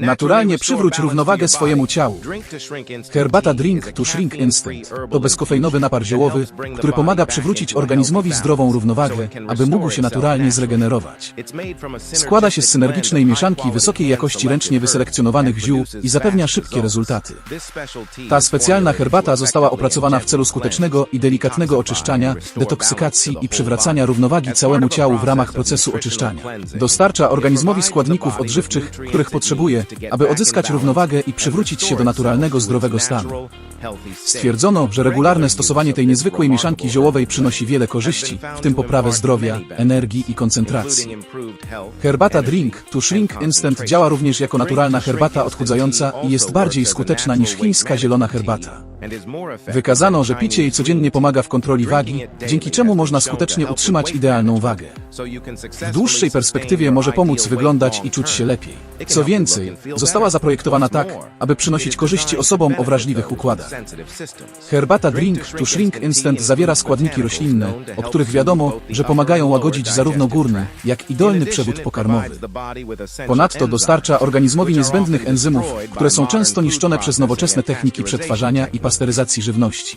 Naturalnie przywróć równowagę swojemu ciału. Herbata Drink to Shrink Instant to bezkofeinowy napar ziołowy, który pomaga przywrócić organizmowi zdrową równowagę, aby mógł się naturalnie zregenerować. Składa się z synergicznej mieszanki wysokiej jakości ręcznie wyselekcjonowanych ziół i zapewnia szybkie rezultaty. Ta specjalna herbata została opracowana w celu skutecznego i delikatnego oczyszczania, detoksykacji i przywracania równowagi całemu ciału w ramach procesu oczyszczania. Dostarcza organizmowi składników odżywczych, których potrzebuje, aby odzyskać równowagę i przywrócić się do naturalnego, zdrowego stanu. Stwierdzono, że regularne stosowanie tej niezwykłej mieszanki ziołowej przynosi wiele korzyści, w tym poprawę zdrowia, energii i koncentracji. Herbata Drink to Shrink Instant działa również jako naturalna herbata odchudzająca i jest bardziej skuteczna niż chińska zielona herbata. Wykazano, że picie jej codziennie pomaga w kontroli wagi, dzięki czemu można skutecznie utrzymać idealną wagę. W dłuższej perspektywie może pomóc wyglądać i czuć się lepiej. Co więcej, została zaprojektowana tak, aby przynosić korzyści osobom o wrażliwych układach. Herbata Drink to Shrink Instant zawiera składniki roślinne, o których wiadomo, że pomagają łagodzić zarówno górny, jak i dolny przewód pokarmowy. Ponadto dostarcza organizmowi niezbędnych enzymów, które są często niszczone przez nowoczesne techniki przetwarzania i pasteryzacji żywności.